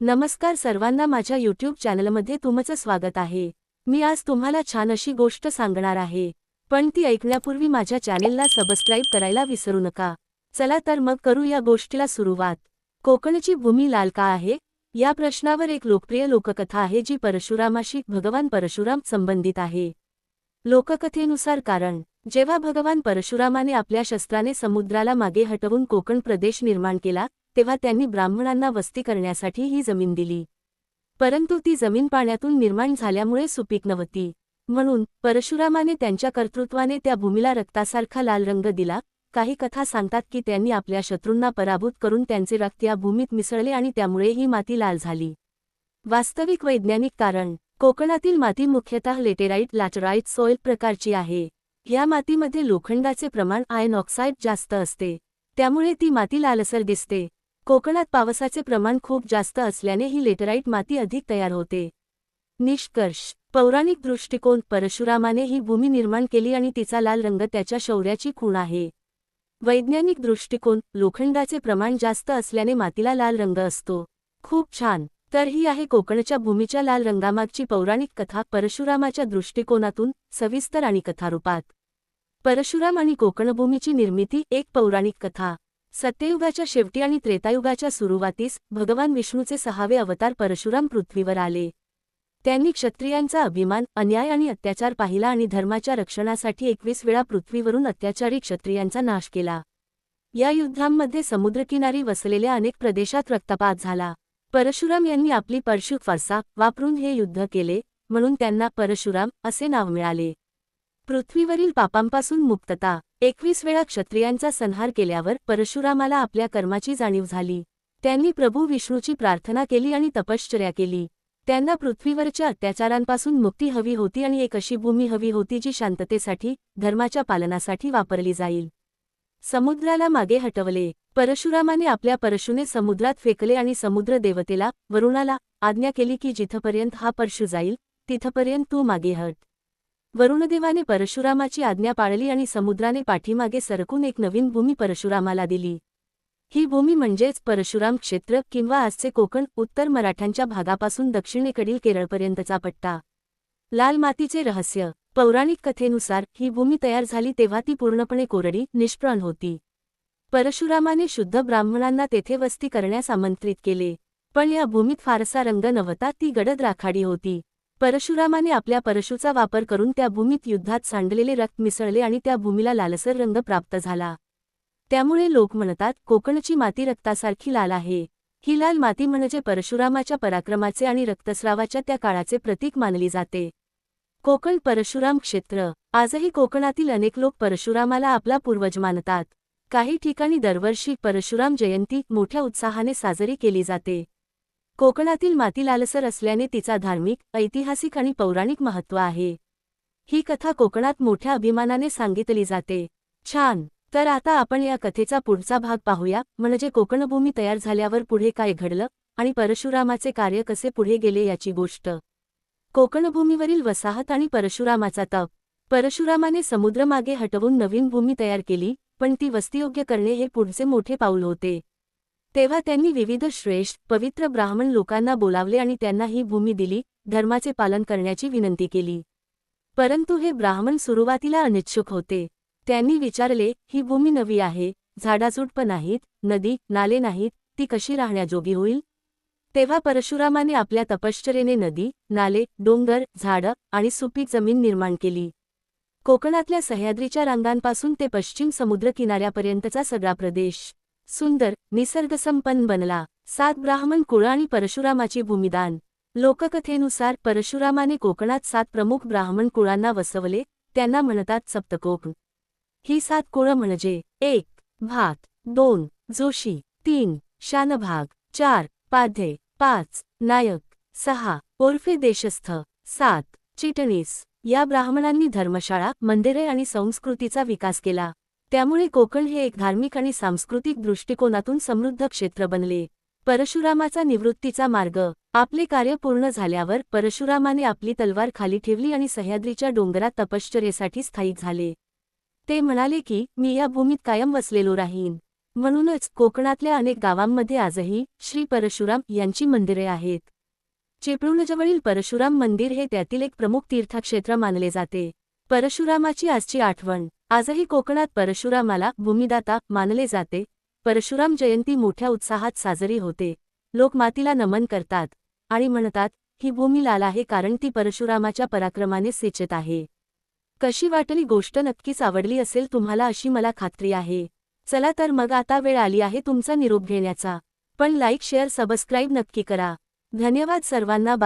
नमस्कार सर्वांना माझ्या यूट्यूब चॅनलमध्ये तुमचं स्वागत आहे. मी आज तुम्हाला छान अशी गोष्ट सांगणार आहे. पण ती ऐकण्यापूर्वी माझ्या चॅनेलला सबस्क्राईब करायला विसरू नका. चला तर मग करू या गोष्टीला सुरुवात. कोकणची भूमी लाल का आहे? या प्रश्नावर एक लोकप्रिय लोककथा आहे जी परशुरामाशी भगवान परशुराम संबंधित आहे. लोककथेनुसार कारण जेव्हा भगवान परशुरामाने आपल्या शस्त्राने समुद्राला मागे हटवून कोकण प्रदेश निर्माण केला तेव्हा त्यांनी ब्राह्मणांना वस्ती करण्यासाठी ही जमीन दिली. परंतु ती जमीन पाण्यातून निर्माण झाल्यामुळे सुपीक नव्हती. म्हणून परशुरामाने त्यांच्या कर्तृत्वाने त्या भूमीला रक्तासारखा लाल रंग दिला. काही कथा सांगतात की त्यांनी आपल्या शत्रूंना पराभूत करून त्यांचे रक्त या भूमीत मिसळले आणि त्यामुळे ही माती लाल झाली. वास्तविक वैज्ञानिक कारण कोकणातील माती मुख्यतः लेटेराईट लॅटराईट सॉइल प्रकारची आहे. या मातीमध्ये लोखंडाचे प्रमाण आयन ऑक्साईड जास्त असते. त्यामुळे ती माती लालसर दिसते. कोकणात पावसाचे प्रमाण खूप जास्त असल्याने ही लेटराईट माती अधिक तयार होते. निष्कर्ष पौराणिक दृष्टिकोन परशुरामाने ही भूमी निर्माण केली आणि तिचा लाल रंग त्याच्या शौर्याची खूण आहे. वैज्ञानिक दृष्टिकोन लोखंडाचे प्रमाण जास्त असल्याने मातीला लाल रंग असतो. खूप छान तर ही आहे कोकणच्या भूमीच्या लाल रंगामागची पौराणिक कथा परशुरामाच्या दृष्टिकोनातून सविस्तर आणि कथारूपात. परशुराम आणि कोकणभूमीची निर्मिती एक पौराणिक कथा. सत्ययुगाच्या शेवटी आणि त्रेतायुगाच्या सुरुवातीस भगवान विष्णूचे सहावे अवतार परशुराम पृथ्वीवर आले. त्यांनी क्षत्रियांचा अभिमान अन्याय आणि अत्याचार पाहिला आणि धर्माच्या रक्षणासाठी एकवीस वेळा पृथ्वीवरून अत्याचारी क्षत्रियांचा नाश केला. या युद्धांमध्ये समुद्रकिनारी वसलेल्या अनेक प्रदेशात रक्तपात झाला. परशुराम यांनी आपली परशु फरसा वापरून हे युद्ध केले म्हणून त्यांना परशुराम असे नाव मिळाले. पृथ्वीवरील पापांपासून मुक्तता. एकवीस वेळा क्षत्रियांचा संहार केल्यावर परशुरामाला आपल्या कर्माची जाणीव झाली. त्यांनी प्रभू विष्णूची प्रार्थना केली आणि तपश्चर्या केली. त्यांना पृथ्वीवरच्या अत्याचारांपासून मुक्ती हवी होती आणि एक अशी भूमी हवी होती जी शांततेसाठी धर्माच्या पालनासाठी वापरली जाईल. समुद्राला मागे हटवले. परशुरामाने आपल्या परशुने समुद्रात फेकले आणि समुद्र देवतेला वरुणाला आज्ञा केली की जिथपर्यंत हा परशु जाईल तिथपर्यंत तू मागे हट. वरुणदेवाने परशुरामाची आज्ञा पाळली आणि समुद्राने पाठीमागे सरकून एक नवीन भूमी परशुरामाला दिली. ही भूमी म्हणजेच परशुराम क्षेत्र किंवा आजचे कोकण उत्तर मराठ्यांच्या भागापासून दक्षिणेकडील केरळपर्यंतचा पट्टा. लाल मातीचे रहस्य. पौराणिक कथेनुसार ही भूमी तयार झाली तेव्हा ती पूर्णपणे कोरडी निष्प्राण होती. परशुरामाने शुद्ध ब्राह्मणांना तेथे वस्ती करण्यास आमंत्रित केले. पण या भूमीत फारसा रंग नव्हता ती गडद राखाडी होती. परशुरामाने आपल्या परशुचा वापर करून त्या भूमीत युद्धात सांडलेले रक्त मिसळले आणि त्या भूमीला लालसर रंग प्राप्त झाला. त्यामुळे लोक म्हणतात कोकणची माती रक्तासारखी लाल आहे. ही लाल माती म्हणजे परशुरामाच्या पराक्रमाचे आणि रक्तस्रावाच्या त्या काळाचे प्रतीक मानली जाते. कोकण परशुराम क्षेत्र. आजही कोकणातील अनेक लोक परशुरामाला आपला पूर्वज मानतात. काही ठिकाणी दरवर्षी परशुराम जयंती मोठ्या उत्साहाने साजरी केली जाते. कोकणातील माती लालसर असल्याने तिचा धार्मिक ऐतिहासिक आणि पौराणिक महत्त्व आहे. ही कथा कोकणात मोठ्या अभिमानाने सांगितली जाते. छान! तर आता आपण या कथेचा पुढचा भाग पाहूया. म्हणजे कोकणभूमी तयार झाल्यावर पुढे काय घडलं आणि परशुरामाचे कार्य कसे पुढे गेले याची गोष्ट. कोकणभूमीवरील वसाहत आणि परशुरामाचा तप. परशुरामाने समुद्रमागे हटवून नवीन भूमी तयार केली पण ती वस्तीयोग्य करणे हे पुढचे मोठे पाऊल होते. तेव्हा त्यांनी विविध श्रेष्ठ पवित्र ब्राह्मण लोकांना बोलावले आणि त्यांना ही भूमी दिली धर्माचे पालन करण्याची विनंती केली. परंतु हे ब्राह्मण सुरुवातीला अनिच्छुक होते. त्यांनी विचारले ही भूमी नवी आहे झाडाझुडप नाहीत नदी नाले नाहीत ती कशी राहण्याजोगी होईल? तेव्हा परशुरामाने आपल्या तपश्चरेने नदी नाले डोंगर झाडं आणि सुपीक जमीन निर्माण केली. कोकणातल्या सह्याद्रीच्या रांगांपासून ते पश्चिम समुद्र किनाऱ्यापर्यंतचा सगळा प्रदेश सुंदर निसर्गसंपन्न बनला. सात ब्राह्मण कुळ आणि परशुरामाची भूमिदान. लोककथेनुसार परशुरामाने कोकणात सात प्रमुख ब्राह्मण कुळांना वसवले त्यांना म्हणतात सप्तकोकण ही सात कुळं म्हणजे एक भात दोन जोशी तीन शानभाग चार पाध्ये पाच नायक सहा ओर्फे देशस्थ सात चिटणीस. या ब्राह्मणांनी धर्मशाळा मंदिरे आणि संस्कृतीचा विकास केला. त्यामुळे कोकण हे एक धार्मिक आणि सांस्कृतिक दृष्टिकोनातून समृद्ध क्षेत्र बनले. परशुरामाचा निवृत्तीचा मार्ग. आपले कार्य पूर्ण झाल्यावर परशुरामाने आपली तलवार खाली ठेवली आणि सह्याद्रीच्या डोंगरात तपश्चर्येसाठी स्थायिक झाले. ते म्हणाले की मी या भूमीत कायम वसलेलो राहीन. म्हणूनच कोकणातल्या अनेक गावांमध्ये आजही श्री परशुराम यांची मंदिरे आहेत. चिपळूणजवळील परशुराम मंदिर हे त्यातील एक प्रमुख तीर्थक्षेत्र मानले जाते. परशुरामाची आजची आठवण आजही कोकणात परशुरामाला भूमिदाता मानले जाते. परशुराम जयंती मोठ्या उत्साहात साजरी होते. लोक मातीला नमन करतात आणि म्हणतात ही भूमी लाल आहे कारण ती परशुरामाच्या पराक्रमाने सेचत आहे. कशी वाटली गोष्ट नक्कीच आवडली असेल तुम्हाला अशी मला खात्री आहे. चला तर मग आता वेळ आली आहे तुमचा निरोप घेण्याचा. पण लाईक शेअर सबस्क्राईब नक्की करा. धन्यवाद सर्वांना बा